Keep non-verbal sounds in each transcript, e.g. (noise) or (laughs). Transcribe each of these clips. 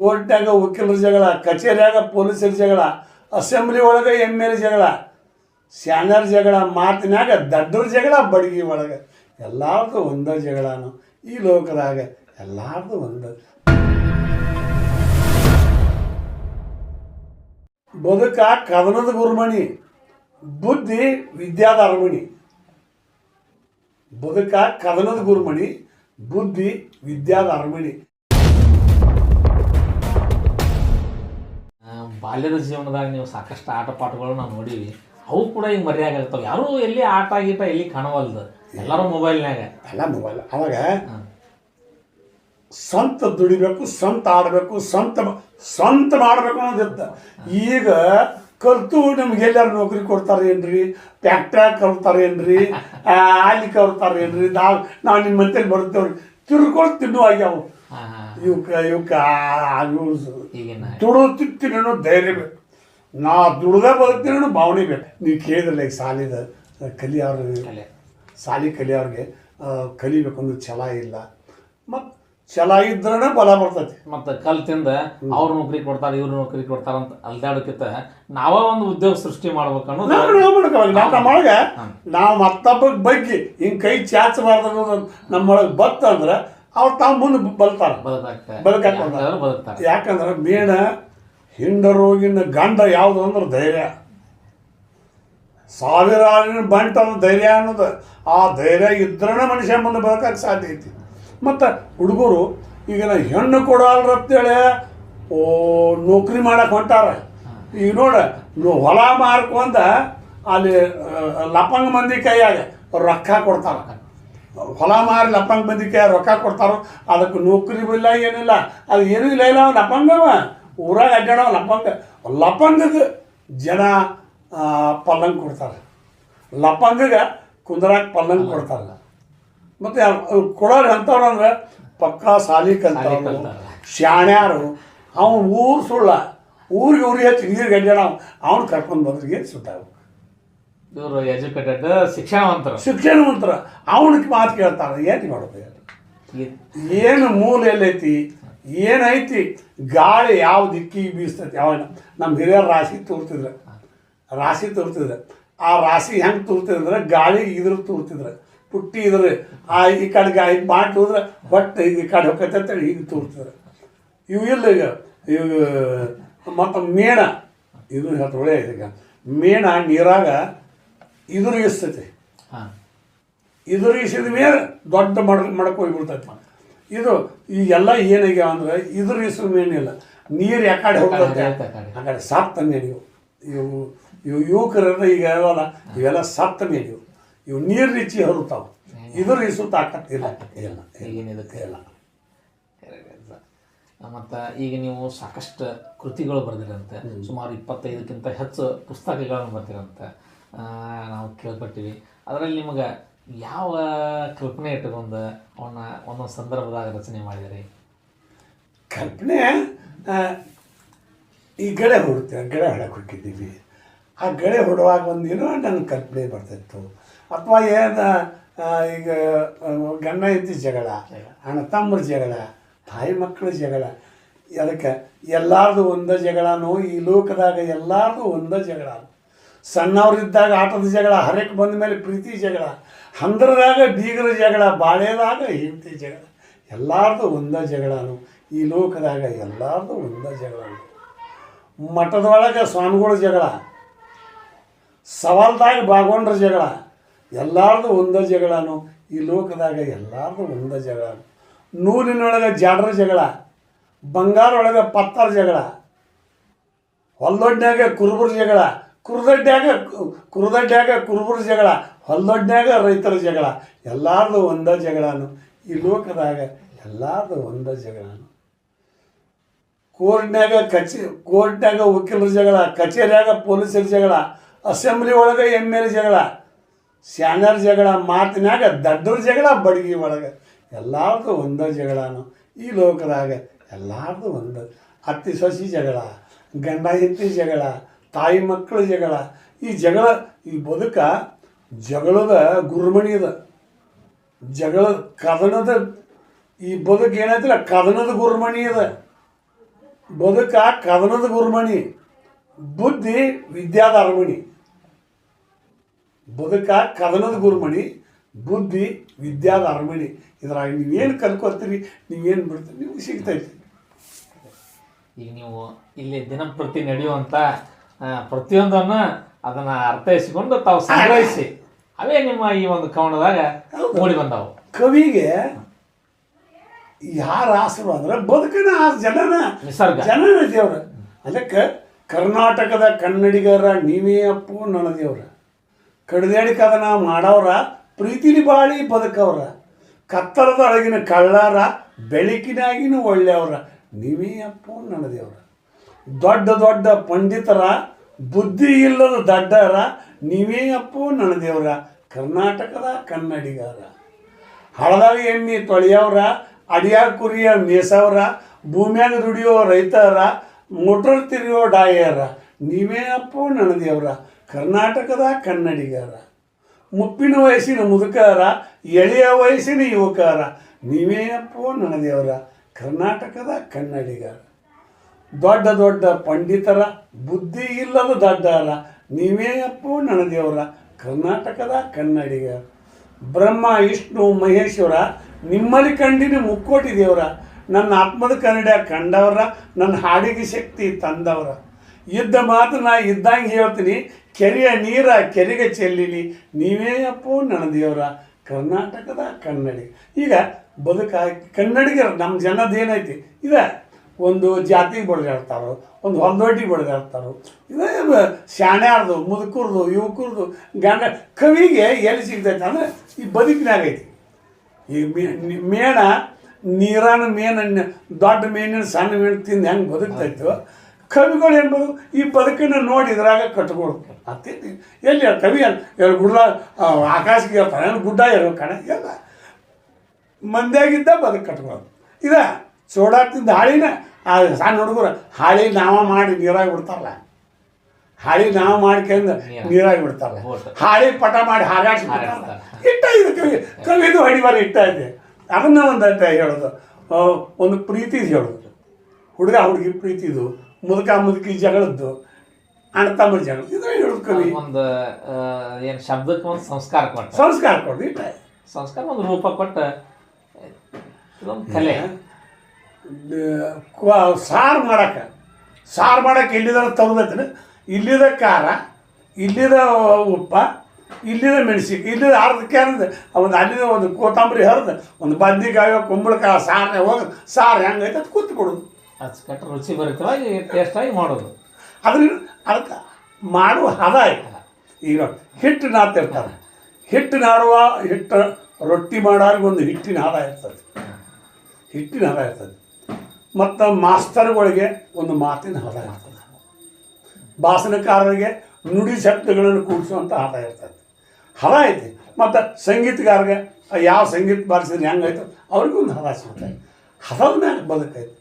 ಕೋರ್ಟ್ನಾಗ ವಕೀಲರ ಜಗಳ, ಕಚೇರಿಯಾಗ ಪೊಲೀಸರ ಜಗಳ, ಅಸೆಂಬ್ಲಿ ಒಳಗೆ ಎಂ ಎಲ್ ಜಗಳ ಸ್ಯಾನರ್ ಜಗಳ ಮಾತಿನಾಗ ದಡ್ಡರ ಜಗಳ, ಬಡಗಿ ಒಳಗೆ. ಎಲ್ಲಾರ್ದು ಒಂದ ಜಗಳನು. ಈ ಲೋಕದಾಗ ಎಲ್ಲಾರ್ದು ಒಂದ. ಬದುಕ ಕದನದ ಗುರುಮಣಿ, ಬುದ್ಧಿ ವಿದ್ಯಾದ ಅರಮಣಿ. ಬದುಕ ಕದನದ ಗುರುಮಣಿ, ಬುದ್ಧಿ ವಿದ್ಯಾದ ಅರಮಣಿ. ಬಾಲ್ಯದ ಜೀವನದಾಗ ನೀವು ಸಾಕಷ್ಟು ಆಟ ಪಾಠಗಳು ನಾವು ನೋಡೀವಿ. ಅವು ಕೂಡ ಈಗ ಮರ್ಯಾದಾಗ್ತಾವೆ ಯಾರೂ ಎಲ್ಲಿ ಆಟ ಗೀಟ ಎಲ್ಲಿ ಕಾಣವಲ್ದು. ಎಲ್ಲರೂ ಮೊಬೈಲ್ನಾಗ ಎಲ್ಲ ಮೊಬೈಲ್. ಅವಾಗ ಸ್ವಂತ ದುಡಿಬೇಕು ಸ್ವಂತ ಆಡಬೇಕು ಸ್ವಂತ ಸ್ವಂತ ಮಾಡಬೇಕು ಅನ್ನೋದಿತ್ತು ಈಗ ಕಲ್ತು ನಮ್ಗೆ ಎಲ್ಲಾರು ನೌಕರಿ ಕೊಡ್ತಾರೆ ಏನ್ರಿ? ಫ್ಯಾಕ್ಟ್ರ್ಯಾಗ ಕಲ್ತಾರೆ ಏನ್ರಿ? ಆಲಿ ಅಲ್ಲಿ ಕಲ್ತಾರೆ ಏನ್ರಿ? ನಾವು ನಾವು ನಿಮ್ಮ ಮಂತೇಲಿ ಬರ್ತೇವ್ರಿ ತಿರ್ಕೊಂಡು ತಿನ್ನುವಾಗ ಆಗ್ಯಾವು. ಇವಕ್ಕ ಇವಕ್ಕ ದುಡಿದು ತಿಂತೀನಿ ಅನ್ನೋ ಧೈರ್ಯ ಬೇಕು. ನಾ ದುಡ್ದೇ ಬದುಕ್ತೀನಿ ಅನ್ನೋ ಭಾವನೆ ಬೇಕು. ನೀವು ಕೇಳಿದ್ರಲ್ಲ ಈಗ ಸಾಲಿದ ಕಲಿಯವ್ರಿಗೆ ಕಲೆ ಸಾಲಿ ಕಲಿಯವ್ರಿಗೆ ಕಲಿಬೇಕು ಅಂದ್ರೆ ಛಲ ಇಲ್ಲ. ಮತ್ತು ಛಲ ಇದ್ರೇ ಬಲ ಬರ್ತೈತಿ. ಮತ್ತು ಕಲ್ತಿಂದ ಅವ್ರು ನೌಕರಿ ಕೊಡ್ತಾರೆ ಇವ್ರು ನೌಕರಿ ಕೊಡ್ತಾರೆ ಅಂತ ಅಲ್ದಾಡೋಕ್ಕಿಂತ ನಾವ ಒಂದು ಉದ್ಯೋಗ ಸೃಷ್ಟಿ ಮಾಡ್ಬೇಕು ಅನ್ನೋದು ನಮ್ಮೊಳಗೆ ನಾವು ಮತ್ತೊಬ್ಬ ಬಗ್ಗೆ ಹಿಂಗೆ ಕೈ ಚಾಚಬಾರ್ದು ಅನ್ನೋದು ನಮ್ಮೊಳಗೆ ಬತ್ತ ಅಂದ್ರೆ ಅವ್ರು ತಾವು ಮುಂದೆ ಬಲ್ತಾರೆ. ಬದುಕಾಕ ಯಾಕಂದ್ರೆ ಮೇಣ ಹಿಂಡ ರೋಗಿನ ಗಂಡ ಯಾವುದು ಅಂದ್ರೆ ಧೈರ್ಯ. ಸಾವಿರಾರಿನ ಬಂಟ ಧೈರ್ಯ ಅನ್ನೋದು. ಆ ಧೈರ್ಯ ಇದ್ರೇ ಮನುಷ್ಯ ಮುಂದೆ ಬದುಕಕ್ಕೆ ಸಾಧ್ಯ ಐತಿ. ಮತ್ತು ಹುಡುಗರು ಈಗ ನಾ ಹೆಣ್ಣು ಕೊಡಲ್ರ ಅಂತೇಳಿ ಓ ನೌಕರಿ ಮಾಡಕ್ಕೆ ಹೊಂಟಾರ. ಈಗ ನೋಡ ಹೊಲ ಮಾರ್ಕೊಂಡ ಅಲ್ಲಿ ಲಪಂಗ್ ಲಪಂಗ ಮಂದಿ ಕೈಯಾಗ ರೊಕ್ಕ ಕೊಡ್ತಾರ. ಹೊಲ ಮಾರಿ ಲಪಂಗ ಬಂದಿಕ್ಕೆ ರೊಕ್ಕ ಕೊಡ್ತಾರೋ? ಅದಕ್ಕೆ ನೌಕರಿ ಇಲ್ಲ ಏನಿಲ್ಲ. ಅದು ಏನೂ ಇಲ್ಲ ಇಲ್ಲ ಅವ್ನು ಲಪಂಗವ ಊರಾಗ ಅಡ್ಡಾಡವ ಲಪಂಗ ಲಪಂಗಗೆ ಜನ ಪಲ್ಲಂಗ್ ಕೊಡ್ತಾರೆ. ಲಪ್ಪಂಗಗೆ ಕುಂದ್ರಾಗ ಪಲ್ಲಂಗ್ ಕೊಡ್ತಾರಲ್ಲ ಮತ್ತು ಕೊಡೋರು ಎಂಥವ್ರು ಅಂದ್ರೆ ಪಕ್ಕಾ ಸಾಲಿ ಕಲ್ತವ್ರು. ಶಾಣ್ಯಾರು. ಅವ್ನು ಊರು ಸುಳ್ಳ. ಊರಿಗೆ ಊರಿಗೆ ಹಚ್ಚಿ ನೀರು ಗಡ್ಡಾಡ ಅವ್ನು ಕರ್ಕೊಂಡು ಬಂದ್ರಿಗೆ ಸುಟ್ಟಾವು ಇವರು ಎಜುಕೇಟೆಡ್ ಶಿಕ್ಷಣವಂತರು ಶಿಕ್ಷಣವಂತರ. ಅವನಿಗೆ ಮಾತು ಕೇಳ್ತಾರೆ ಏನು ಮಾಡೋದು? ಏನು ಮೂಲ ಎಲ್ಲೈತಿ ಏನೈತಿ? ಗಾಳಿ ಯಾವ ದಿಕ್ಕಿಗೆ ಬೀಸ್ತೈತಿ? ಯಾವ ನಮ್ಮ ಹಿರಿಯರ ರಾಶಿ ತೂರ್ತಿದ್ರು. ರಾಶಿ ತೋರ್ತಿದ್ರೆ. ಆ ರಾಶಿ ಹೆಂಗೆ ತೂರ್ತಿದ್ರೆ ಗಾಳಿ ಇದ್ರ ತೂರ್ತಿದ್ರು. ಪುಟ್ಟಿ ಇದ್ರೆ. ಆ ಈ ಕಡೆ ಗಾಳಿ ಮಾಡಿ ತೋದ್ರೆ ಹೊಟ್ಟೆ ಈ ಕಡೆ ಹೋಗತ್ತೆ ಅಂತೇಳಿ ಹಿಂಗೆ ತೂರ್ತಿದ್ರು. ಇವು ಇಲ್ಲ ಈಗ. ಇವು ಮತ್ತು ಮೇಣ. ಇದು ಒಳ್ಳೆಯ ಒಳ್ಳೆ ಈಗ ಮೇಣ ನೀರಾಗ ಇದ್ರ ಎದುರಿಸಿದ ಮೇಲೆ ದೊಡ್ಡ ಮಡ ಮಡಕ್ಕೆ ಹೋಗ್ಬಿಡ್ತೈತಿ ಇದು ಈಗೆಲ್ಲ ಏನಾಗ್ಯಾವ ಅಂದ್ರೆ ಎದುರಿಸಿದ ಮೇನಿಲ್ಲ ನೀರು ಯಾಕಡೆ ಹೋಗ್ತೈತೆ. ಆ ಕಡೆ. ಮೇನಿವು ಇವು ಇವು ಯುವಕರನ್ನ ಈಗ ಹೇಳಲ್ಲ ಇವೆಲ್ಲ ಸತ್ತ ಮೇನಿವು ಇವು ನೀರು ರಿಚಿ ಹರುತ್ತಾವ ಎದುರಿಸು ತಾಕತ್ತಿಲ್ಲ ಇಲ್ಲ. ಏನಿದಕ್ಕೆ ಇದಕ್ಕೆ. ಇಲ್ಲ. ಮತ್ತು ಈಗ ನೀವು ಸಾಕಷ್ಟು ಕೃತಿಗಳು ಬರೆದಿರಂತೆ. ಸುಮಾರು ಇಪ್ಪತ್ತೈದಕ್ಕಿಂತ ಹೆಚ್ಚು ಪುಸ್ತಕಗಳನ್ನು ಬರ್ತಿರಂತೆ ನಾವು ಕೇಳ್ಪಟ್ಟಿವಿ ಅದರಲ್ಲಿ ನಿಮಗೆ ಯಾವ ಕಲ್ಪನೆ ಇಟ್ಟುಕೊಂಡು ಅವನ್ನ ಒಂದೊಂದು ಸಂದರ್ಭದಾಗ ರಚನೆ ಮಾಡಿದಿರಿ? ಕಲ್ಪನೆ ಈ ಗಳೆ ಹೊಡುತ್ತೆ ಗಡೆ ಹೊಡಕ್ಕೆ ಹೋಗಿದ್ದೀವಿ. ಆ ಗಡೆ ಹೊಡುವಾಗ ಒಂದೇನೋ ನನ್ನ ಕಲ್ಪನೆ ಬರ್ತಿತ್ತು. ಅಥವಾ ಏನು ಈಗ ಗಂಡ ಹೆಂಡತಿ ಜಗಳ, ಅಣ್ಣ ತಮ್ಮರ ಜಗಳ, ತಾಯಿ ಮಕ್ಕಳ ಜಗಳ ಅದಕ್ಕೆ ಎಲ್ಲಾರ್ದು ಒಂದೇ ಜಗಳನೋ, ಈ ಲೋಕದಾಗ ಎಲ್ಲಾರ್ದು ಒಂದೇ ಜಗಳ ಸಣ್ಣವ್ರಿದ್ದಾಗ ಆಟದ ಜಗಳ ಹರಕ್ಕೆ ಬಂದ ಮೇಲೆ ಪ್ರೀತಿ ಜಗಳ, ಹಂದ್ರದಾಗ ಬೀಗರ ಜಗಳ, ಬಾಳೆದಾಗ ಹೆಂಡತಿ ಜಗಳ, ಎಲ್ಲಾರ್ದು ಒಂದ ಜಗಳನು ಈ ಲೋಕದಾಗ ಎಲ್ಲಾರ್ದು ಒಂದ ಜಗಳನು ಮಠದೊಳಗೆ ಸ್ವಾಮಿಗಳ ಜಗಳ, ಸವಾಲ್ದಾಗ ಭಾಗವಂಡ್ರ ಜಗಳ, ಎಲ್ಲಾರ್ದು ಒಂದ ಜಗಳನು ಈ ಲೋಕದಾಗ ಎಲ್ಲಾರ್ದು ಒಂದ ಜಗಳನು ನೂಲಿನೊಳಗೆ ಜಾಡ್ರ ಜಗಳ, ಬಂಗಾರೊಳಗೆ ಪತ್ತರ ಜಗಳ ಹೊಲ್ಲೊಡ್ನ್ಯಾಗ ಕುರುಬರ ಜಗಳ ಕುರುದಡ್ಡ್ಯಾಗ ಕುರುದಡ್ಡ್ಯಾಗ ಕುರುಬರ ಜಗಳ ಹೊಲ್ದೊಡ್ನ್ಯಾಗ ರೈತರ ಜಗಳ, ಎಲ್ಲಾರ್ದು ಒಂದ ಜಗಳನು. ಈ ಲೋಕದಾಗ ಎಲ್ಲಾರ್ದು ಒಂದ ಜಗಳನು. ಕೋರ್ಟ್ನ್ಯಾಗ ಕಚೇ, ಕೋರ್ಟ್ನ್ಯಾಗ ವಕೀಲರ ಜಗಳ, ಕಚೇರಿಯಾಗ ಪೊಲೀಸರ ಜಗಳ, ಅಸೆಂಬ್ಲಿ ಒಳಗೆ ಎಂ ಎಲ್ ಜಗಳ ಸ್ಯಾನರ್ ಜಗಳ ಮಾತಿನಾಗ ದಡ್ಡರ ಜಗಳ, ಬಡಗಿ ಒಳಗೆ ಎಲ್ಲಾರ್ದು ಒಂದ ಜಗಳನು. ಈ ಲೋಕದಾಗ ಎಲ್ಲಾರ್ದು ಒಂದ. ಅತ್ತಿ ಸೊಸಿ ಜಗಳ, ಗಂಡ ಹಿತ್ತಿ ಜಗಳ ತಾಯಿ ಮಕ್ಕಳ ಜಗಳ. ಈ ಜಗಳ, ಈ ಬದುಕ ಜಗಳದ ಗುರುಮಣಿ ಅದ. ಜಗಳ ಕದನದ, ಈ ಬದುಕು ಏನಾಯ್ತಿಲ್ಲ, ಕದನದ ಗುರುಮಣಿ ಅದ. ಬದುಕ ಕದನದ ಗುರುಮಣಿ, ಬುದ್ಧಿ ವಿದ್ಯಾದ ಅರಮಣಿ. ಬದುಕ ಕದನದ ಗುರುಮಣಿ, ಬುದ್ಧಿ ವಿದ್ಯಾದ ಅರಮಣಿ. ಇದ್ರಾಗ ನೀವೇನು ಕಲ್ಕೊತೀರಿ ನೀವೇನು ಬಿಡ್ತೀರಿ, ನಿಮ್ಗೆ ಸಿಗ್ತೈತಿ ಈಗ ನೀವು ಇಲ್ಲಿ ದಿನಂಪ್ರತಿ ನಡೆಯುವಂಥ ಪ್ರತಿಯೊಂದನ್ನು ಅದನ್ನ ಅರ್ಥೈಸಿಕೊಂಡು ತಾವು ಸಂಗ್ರಹಿಸಿ. ಅವೇ ನಿಮ್ಮ ಈ ಒಂದು ಕವನದಾಗ ಮೂಡಿ ಬಂದವು. ಕವಿಗೆ ಯಾರ ಆಸರು ಅಂದ್ರೆ ಬದುಕಿನ ಆ ಜನನ ನಿಸರ್ಗ. ಜನನ ದೇವ್ರ. ಅದಕ್ಕೆ ಕರ್ನಾಟಕದ ಕನ್ನಡಿಗರ ನೀವೇ ಅಪ್ಪು ನನ್ನ ದೇವ್ರ. ಕಡಿದಾಡಿ ಕದನ ಮಾಡವ್ರ ಪ್ರೀತಿಲಿ ಬಾಳಿ ಬದುಕವ್ರ. ಕತ್ತರದ ಒಳಗಿನ ಕಳ್ಳಾರ ಬೆಳಕಿನಾಗಿನ ಒಳ್ಳೆಯವ್ರ. ನೀವೇ ಅಪ್ಪು ನನ್ನ ದೇವ್ರ. ದೊಡ್ಡ ದೊಡ್ಡ ಪಂಡಿತರ ಬುದ್ಧಿ ಇಲ್ಲದ ದಡ್ಡರ, ನೀವೇ ಅಪ್ಪು ನನ್ನ ದೇವರ, ಕರ್ನಾಟಕದ ಕನ್ನಡಿಗರ. ಹಳದಾಗ ಎಮ್ಮಿ ತೊಳೆಯವ್ರ, ಅಡಿಯ ಕುರಿಯ ಮೇಸವ್ರ ಭೂಮ್ಯಾಗ ದುಡಿಯೋ ರೈತರ, ಮೋಟರ್ ತಿರುಗೋ ಡಾಯರ, ನೀವೇ ಅಪ್ಪು ನನ್ನ ದೇವರ, ಕರ್ನಾಟಕದ ಕನ್ನಡಿಗರ. ಮುಪ್ಪಿನ ವಯಸ್ಸಿನ ಮುದುಕರ, ಎಳೆಯ ವಯಸ್ಸಿನ ಯುವಕರ, ನೀವೇ ಅಪ್ಪು ನನ್ನ ದೇವರ, ಕರ್ನಾಟಕದ ಕನ್ನಡಿಗರ. ದೊಡ್ಡ ದೊಡ್ಡ ಪಂಡಿತರ ಬುದ್ಧಿ ಇಲ್ಲದ ಅಲ್ಲ. ನೀವೇ ಅಪ್ಪು ನನದೇವರ. ದೇವರ ಕರ್ನಾಟಕದ ಕನ್ನಡಿಗ. ಬ್ರಹ್ಮ, ವಿಷ್ಣು, ಮಹೇಶ್ವರ, ನಿಮ್ಮಲ್ಲಿ ಕಂಡಿನ ಮುಕ್ಕೋಟಿ ದೇವರ. ನನ್ನ ಆತ್ಮದ ಕನ್ನಡ ಕಂಡವರ, ನನ್ನ ಹಾಡಿಗೆ ಶಕ್ತಿ ತಂದವರ. ಇದ್ದ ಮಾತು ನಾ ಇದ್ದಂಗೆ ಹೇಳ್ತೀನಿ. ಕೆರೆಯ ನೀರ ಕೆರೆಗೆ ಚೆಲ್ಲಿನಿ ನೀವೇ ಅಪ್ಪು ನನ್ನ ದೇವರ ಕರ್ನಾಟಕದ ಕನ್ನಡಿ. ಈಗ ಬದುಕ ಕನ್ನಡಿಗರು, ನಮ್ಮ ಜನದೇನೈತಿ ಇದೆ ಒಂದು ಜಾತಿಗೆ ಬಡ್ದಿರ್ತಾರೆ, ಒಂದು ಹೊಂದೋಟಿಗೆ ಬಡ್ದಿರ್ತಾರೆ. ಇದೇ ಶಾಣ್ಯಾರ್ದು, ಮುದುಕರ್ದು, ಯುವಕರದು, ಗಂಡ, ಕವಿಗೆ ಎಲ್ಲಿ ಸಿಗ್ತೈತೆ ಅಂದ್ರೆ ಈ ಬದುಕಿನಾಗ ಐತಿ. ಈ ಮೇಣ ನೀರನ್ನು ಮೇನ ದೊಡ್ಡ ಮೇನಿನ ಸಣ್ಣ ಮೇಣ ತಿಂದು ಹೆಂಗೆ ಬದುಕ್ತೈತೋ, ಕವಿಗಳು ಏನ್ಬೋದು ಈ ಬದುಕನ್ನು ನೋಡಿ ಇದ್ರಾಗ ಕಟ್ಕೊಳು ಅತ್ತೈತಿ ಎಲ್ಲಿ ಕವಿ ಎಲ್ಲಿ ಗುಡ್ಡ ಆಕಾಶಕ್ಕೆ ಹೇಳ್ತಾರೆ ಗುಡ್ಡ ಇರೋ ಕಣ, ಎಲ್ಲ ಮಂದ್ಯಾಗಿದ್ದ ಬದುಕು ಕಟ್ಕೊಳ್ಳೋದು ಇದ ಸೋಡಾ ಹಾಳಿನ ಆ ಸಣ್ಣ ಹುಡುಗರು ಹಾಳಿ ನಾವ ಮಾಡಿ ನೀರಾಗಿ ಬಿಡ್ತಾರಲ್ಲ. ಹಾಳಿ ನಾವು ಮಾಡ್ಕೊಂಡು ನೀರಾಗಿ. ಬಿಡ್ತಾರಲ್ಲ. ಹಳಿ ಪಟ ಮಾಡಿ ಹಾರಾಡಿಸಿ ಇಟ್ಟ ಇದು ಕವಿ ಕವಿದು ಹೊಡಿಬಾರ ಇಟ್ಟ ಇದೆ. ಅದನ್ನ ಒಂದು ಅಂತ ಹೇಳೋದು. ಒಂದು ಪ್ರೀತಿದು ಹೇಳೋದು. ಹುಡುಗ ಹುಡುಗಿ ಪ್ರೀತಿದು ಮುದುಕ ಮುದುಕಿ ಜಗಳದ್ದು. ಅಣ್ಣ ತಮ್ಮ ಜಗಳ. ಹೇಳೋದು ಕವಿ. ಒಂದು ಏನು ಶಬ್ದಕ್ಕೆ ಒಂದು ಸಂಸ್ಕಾರ ಕೊಟ್ಟು. ಸಂಸ್ಕಾರ ಕೊಡೋದು ಇಟ್ಟ. ಸಂಸ್ಕಾರ ಒಂದು ರೂಪ ಕೊಟ್ಟ. ಇದೊಂದು ಕಲೆ. ಸಾರು ಮಾಡಕ್ಕೆ ಸಾರು ಮಾಡಕ್ಕೆ ಇಲ್ಲಿದ ತರದೈತೆ ಇಲ್ಲಿದ ಖಾರ ಇಲ್ಲಿದ ಉಪ್ಪ ಇಲ್ಲಿದ ಮೆಣಸಿ ಇಲ್ಲಿದ ಅರ್ಧ ಕ್ಯಾನದ ಒಂದು ಅಲ್ಲಿದ ಒಂದು ಕೊತ್ತಂಬರಿ ಹರಿದು ಒಂದು ಬದ್ನಿಕಾಯಿ ಕುಂಬಳಕಾಯಿ ಸಾರು ಹೋಗಿ ಸಾರು ಹೆಂಗೈತೆ ಅದು ಕೂತು ಕೊಡೋದು. ಅಚ್ಚುಕಟ್ಟು ರುಚಿ ಬರುತ್ತವಾಗಿ ಟೇಸ್ಟಾಗಿ ಮಾಡೋದು. ಅದ್ರ ಅದಕ್ಕೆ ಮಾಡುವ ಹದ ಐತಲ್ಲ ಈಗ ಹಿಟ್ಟು ನಾತಿರ್ತಾರೆ ಹಿಟ್ಟು ನಾಡುವ ಹಿಟ್ಟು ರೊಟ್ಟಿ ಮಾಡೋರಿಗೆ ಒಂದು ಹಿಟ್ಟಿನ ಹದ ಇರ್ತದೆ. ಹಿಟ್ಟಿನ ಹದ ಇರ್ತದೆ. ಮತ್ತು ಮಾಸ್ತರ್ಗಳಿಗೆ ಒಂದು ಮಾತಿನ ಹದ ಇರ್ತದೆ. ಭಾಷಣಕಾರರಿಗೆ ನುಡಿ ಶಬ್ದಗಳನ್ನು ಕೂಡಿಸುವಂಥ ಹದ ಇರ್ತದೆ. ಹದ ಐತಿ. ಮತ್ತು ಸಂಗೀತಗಾರರಿಗೆ ಯಾವ ಸಂಗೀತ ಬಾರಿಸಿದ್ರೆ ಹೆಂಗೈತೆ ಅವ್ರಿಗೂ ಒಂದು ಹದ ಸಿಗ್ತದೆ ಹದದ ಮ್ಯಾಲೆ ಬದುಕೈತೆ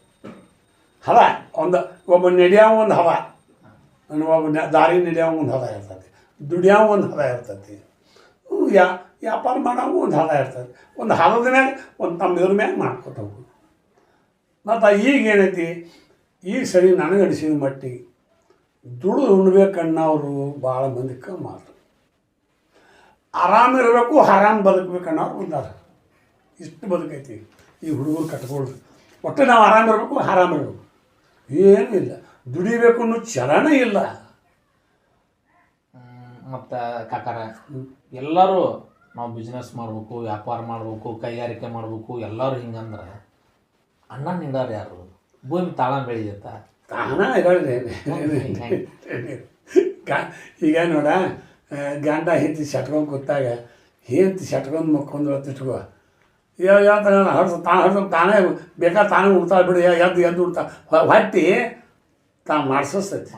ಹದ, ಒಂದು, ಒಬ್ಬ ನಡೆಯೋ ಒಂದು ಹದ ಒಬ್ಬ ದಾರಿ ನಡೆಯೋ ಒಂದು ಹದ ಇರ್ತದೆ. ದುಡಿಯೋ ಒಂದು ಹದ ಇರ್ತೈತಿ ಯಾ ವ್ಯಾಪಾರ ಮಾಡೋ ಒಂದು ಹದ ಇರ್ತದೆ. ಒಂದು ಹದದ ಮ್ಯಾಗ ಒಂದು ತಮ್ಮ ಇದ್ರ ಮ್ಯಾಗ ಮಾಡ್ಕೊತ ಹೋಗೋದು. ಮತ್ತು ಈಗ ಏನೈತಿ? ಈಗ ಸರಿ ನನಗೆ ಅನಿಸಿದ ಮಟ್ಟಿಗೆ ದುಡಿದು ಅವರು ಭಾಳ ಮಂದಿಕ್ಕೆ ಮಾತು ಆರಾಮಿರಬೇಕು ಆರಾಮ್ ಬದುಕಬೇಕನ್ನೋರು ಬಂದಾರ. ಇಷ್ಟು ಬದುಕೈತಿ. ಈ ಹುಡುಗರು ಕಟ್ಕೊಳ್ಳಿ ಒಟ್ಟು ನಾವು ಆರಾಮಿರಬೇಕು ಆರಾಮಿರಬೇಕು ಏನೂ ಇಲ್ಲ. ದುಡಿಬೇಕು ಅನ್ನೋ ಚಲನೇ ಇಲ್ಲ. ಮತ್ತು ಕಾಕಾರ, ಎಲ್ಲರೂ ನಾವು ಬಿಸ್ನೆಸ್ ಮಾಡಬೇಕು, ವ್ಯಾಪಾರ ಮಾಡಬೇಕು, ಕೈಗಾರಿಕೆ ಮಾಡಬೇಕು, ಎಲ್ಲರೂ ಹಿಂಗಂದ್ರೆ ಅಣ್ಣ ನಿಂದಾರ ಯಾರು? ಭೂಮಿ ತಾಳ ಬೆಳೆಯುತ್ತ ತಾಣ ಇರೋದೇ. ಈಗ ನೋಡ ಗಂಡ ಹಿಂತಿ ಶಟ್ಕೊಂಡು ಕೂತಾಗ ಹಿಂತಿ ಶಟ್ಕೊಂಡ್ ಮಕ್ಕೊಂಡು ಹೊತ್ತಿಟ್ಕೊ ಯಾವ ಯಾವ ಥರ ಹಡ್ದು ತಾನು ಹಡ್ದು ತಾನೇ ಬೇಕಾ ತಾನೇ ಉಡ್ತಾಳೆ ಬಿಡು ಎದ್ದು ಎದ್ದು ಉಡ್ತಾ. ಹೊಟ್ಟಿ ತಾನು ಮಾಡಿಸ್ತೈತಿ